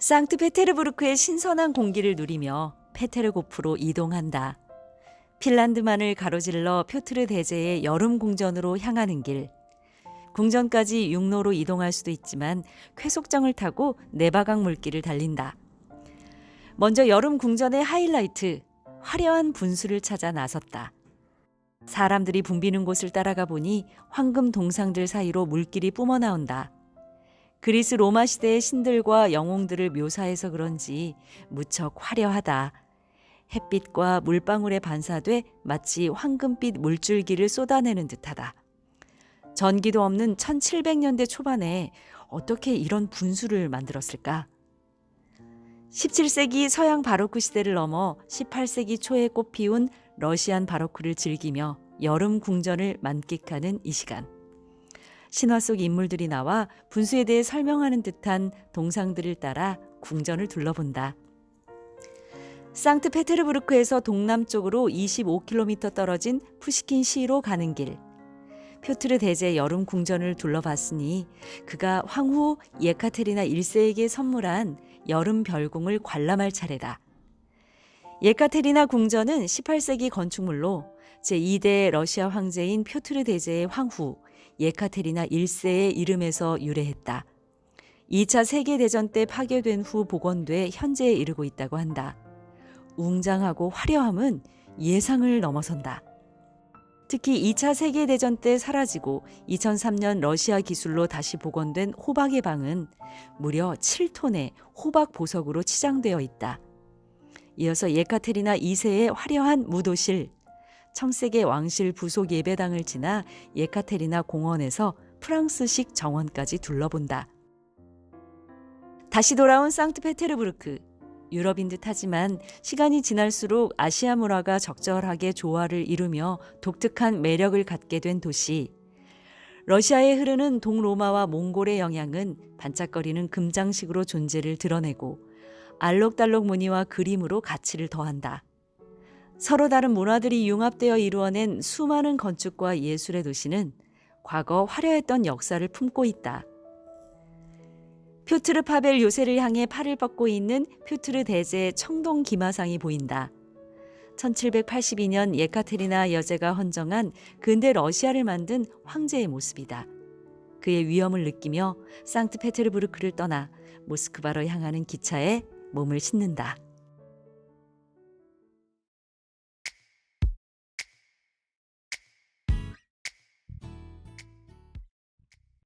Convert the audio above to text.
상트페테르부르크의 신선한 공기를 누리며 페테르고프로 이동한다. 핀란드만을 가로질러 표트르 대제의 여름 궁전으로 향하는 길. 궁전까지 육로로 이동할 수도 있지만 쾌속정을 타고 네바강 물길을 달린다. 먼저 여름 궁전의 하이라이트, 화려한 분수를 찾아 나섰다. 사람들이 붐비는 곳을 따라가 보니 황금 동상들 사이로 물길이 뿜어나온다. 그리스 로마 시대의 신들과 영웅들을 묘사해서 그런지 무척 화려하다. 햇빛과 물방울에 반사돼 마치 황금빛 물줄기를 쏟아내는 듯하다. 전기도 없는 1700년대 초반에 어떻게 이런 분수를 만들었을까? 17세기 서양 바로크 시대를 넘어 18세기 초에 꽃피운 러시안 바로크를 즐기며 여름 궁전을 만끽하는 이 시간. 신화 속 인물들이 나와 분수에 대해 설명하는 듯한 동상들을 따라 궁전을 둘러본다. 상트페테르부르크에서 동남쪽으로 25km 떨어진 푸시킨 시로 가는 길. 표트르 대제 여름 궁전을 둘러봤으니 그가 황후 예카테리나 1세에게 선물한 여름 별궁을 관람할 차례다. 예카테리나 궁전은 18세기 건축물로 제2대 러시아 황제인 표트르 대제의 황후 예카테리나 1세의 이름에서 유래했다. 2차 세계대전 때 파괴된 후 복원돼 현재에 이르고 있다고 한다. 웅장하고 화려함은 예상을 넘어선다. 특히 2차 세계대전 때 사라지고 2003년 러시아 기술로 다시 복원된 호박의 방은 무려 7톤의 호박 보석으로 치장되어 있다. 이어서 예카테리나 2세의 화려한 무도실, 청세계 왕실 부속 예배당을 지나 예카테리나 공원에서 프랑스식 정원까지 둘러본다. 다시 돌아온 상트페테르부르크. 유럽인 듯 하지만 시간이 지날수록 아시아 문화가 적절하게 조화를 이루며 독특한 매력을 갖게 된 도시. 러시아에 흐르는 동로마와 몽골의 영향은 반짝거리는 금장식으로 존재를 드러내고 알록달록 무늬와 그림으로 가치를 더한다. 서로 다른 문화들이 융합되어 이루어낸 수많은 건축과 예술의 도시는 과거 화려했던 역사를 품고 있다. 퓨트르 파벨 요새를 향해 팔을 뻗고 있는 퓨트르 대제 청동 기마상이 보인다. 1782년 예카테리나 여제가 헌정한 근대 러시아를 만든 황제의 모습이다. 그의 위엄을 느끼며 상트페테르부르크를 떠나 모스크바로 향하는 기차에 몸을 싣는다.